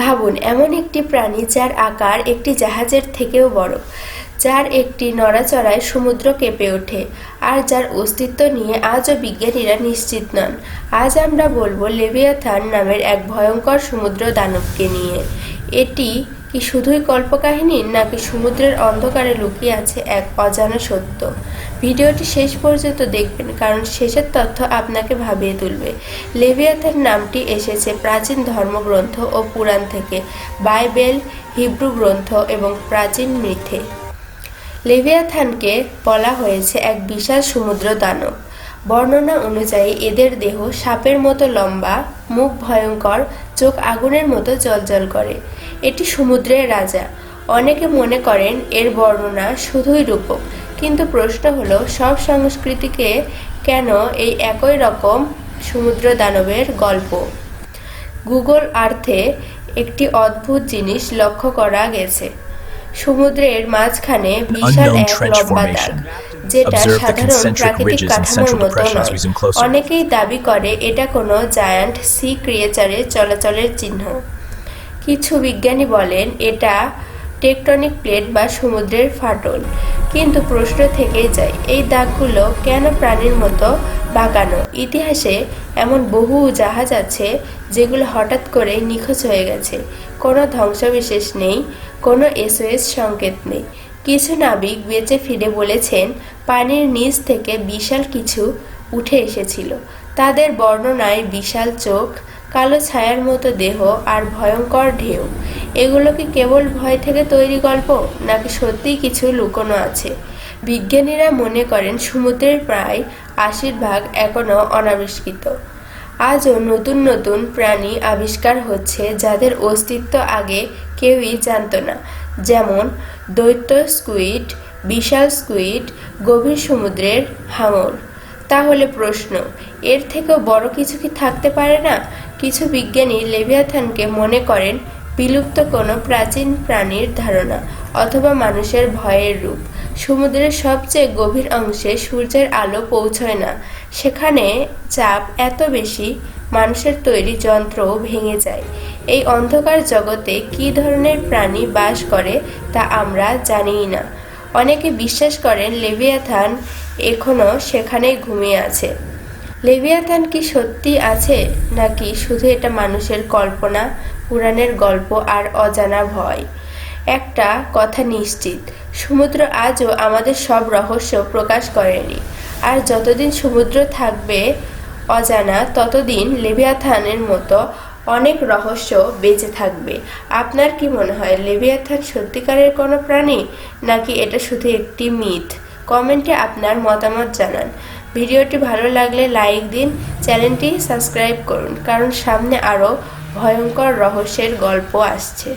ভাবুন, এমন একটি প্রাণী যার আকার একটি জাহাজের থেকেও বড়, যার একটি নড়াচড়ায় সমুদ্র কেঁপে ওঠে, আর যার অস্তিত্ব নিয়ে আজও বিজ্ঞানীরা নিশ্চিত নন। আজ আমরা বলব লেবিয়াথান নামের এক ভয়ঙ্কর সমুদ্র দানবকে নিয়ে। এটি কি শুধুই কল্পকাহিনী নাকি সমুদ্রের অন্ধকারে লুকিয়ে আছে এক অজানা সত্য? ভিডিওটি শেষ পর্যন্ত দেখবেন, কারণ শেষের তথ্য আপনাকে ভাবিয়ে তুলবে। লেভিয়াথার নামটি এসেছে প্রাচীন ধর্মগ্রন্থ ও পুরাণ থেকে, বাইবেল, হিব্রু গ্রন্থ এবং প্রাচীন মিথে। লেভিয়াথানকে বলা হয়েছে এক বিশাল সমুদ্র দানব। বর্ণনা অনুযায়ী এদের দেহ সাপের মতো লম্বা মুখ ভয়ঙ্কর চোখ আগুনের মতো জলজল করে। এটি সমুদ্রের রাজা। অনেকে মনে করেন এর বর্ণনা শুধুই রূপক কিন্তু প্রশ্ন হলো সব সংস্কৃতিকে কেন এই একই রকম সমুদ্র দানবের গল্প? গুগল আর্থে একটি অদ্ভুত জিনিস লক্ষ্য করা গেছে। সমুদ্রের মাঝখানে বিশাল এক লম্বা দাগ. যেটা সাধারণ প্রাকৃতিক কাঠামোর মতো নয়. অনেকেই দাবি করে এটা কোনো জায়ান্ট সি ক্রিয়েচারের চলাচলের চিহ্ন। কিছু বিজ্ঞানী বলেন এটা টেকটনিক প্লেট বা সমুদ্রের ফাটল। কিন্তু প্রশ্ন থেকেই যায় এই দাগগুলো কেন প্রাণীর মতো বাঁকানো? ইতিহাসে এমন বহু জাহাজ আছে যেগুলো হঠাৎ করে নিখোঁজ হয়ে গেছে। কোনো ধ্বংসবিশেষ নেই কোনো এসওএস সংকেত নেই। কিছু নাবিক বেঁচে ফিরে বলেছেন, পানির নিচ থেকে বিশাল কিছু উঠে এসেছিল। তাদের বর্ণনায় বিশাল চোখ, কালো ছায়ার মতো দেহ আর ভয়ঙ্কর ঢেউ। এগুলো কি কেবল ভয় থেকে তৈরি গল্প, নাকি সত্যিই কিছু লুকোনো আছে? বিজ্ঞানীরা মনে করেন, সমুদ্রের প্রায় আশির ভাগ এখনও অনাবিষ্কৃত। আজও নতুন নতুন প্রাণী আবিষ্কার হচ্ছে যাদের অস্তিত্ব আগে কেউই জানতো না। যেমন দৈত্য স্কুইড, বিশাল স্কুইড, গভীর সমুদ্রের হাঙর। তাহলে প্রশ্ন, এর থেকেও বড় কিছু কি থাকতে পারে না? কিছু বিজ্ঞানী লেভিয়াথানকে মনে করেন বিলুপ্ত কোনো প্রাচীন প্রাণীর ধারণা অথবা মানুষের ভয়ের রূপ। সমুদ্রের সবচেয়ে গভীর অংশে সূর্যের আলো পৌঁছয় না। সেখানে চাপ এত বেশি মানুষের তৈরি যন্ত্রও ভেঙে যায়। এই অন্ধকার জগতে কী ধরনের প্রাণী বাস করে তা আমরা জানিই না। অনেকে বিশ্বাস করেন লেভিয়াথান এখনও সেখানেই ঘুমিয়ে আছে। লেভিয়াথান কি সত্যি আছে, নাকি শুধু এটা মানুষের কল্পনা, পুরাণের গল্প আর অজানা ভয়? একটা কথা নিশ্চিত, সমুদ্র আজও আমাদের সব রহস্য প্রকাশ করেনি। আর যতদিন সমুদ্র থাকবে অজানা ততদিন লেভিয়াথানের মতো অনেক রহস্য বেঁচে থাকবে। আপনার কি মনে হয়, লেভিয়াথান সত্যিকারের কোনো প্রাণী, নাকি এটা শুধু একটি মিথ? কমেন্টে আপনার মতামত জানান। ভিডিওটি ভালো লাগলে লাইক দিন, চ্যানেলটি সাবস্ক্রাইব করুন, কারণ সামনে আরও ভয়ঙ্কর রহস্যের গল্প আসছে।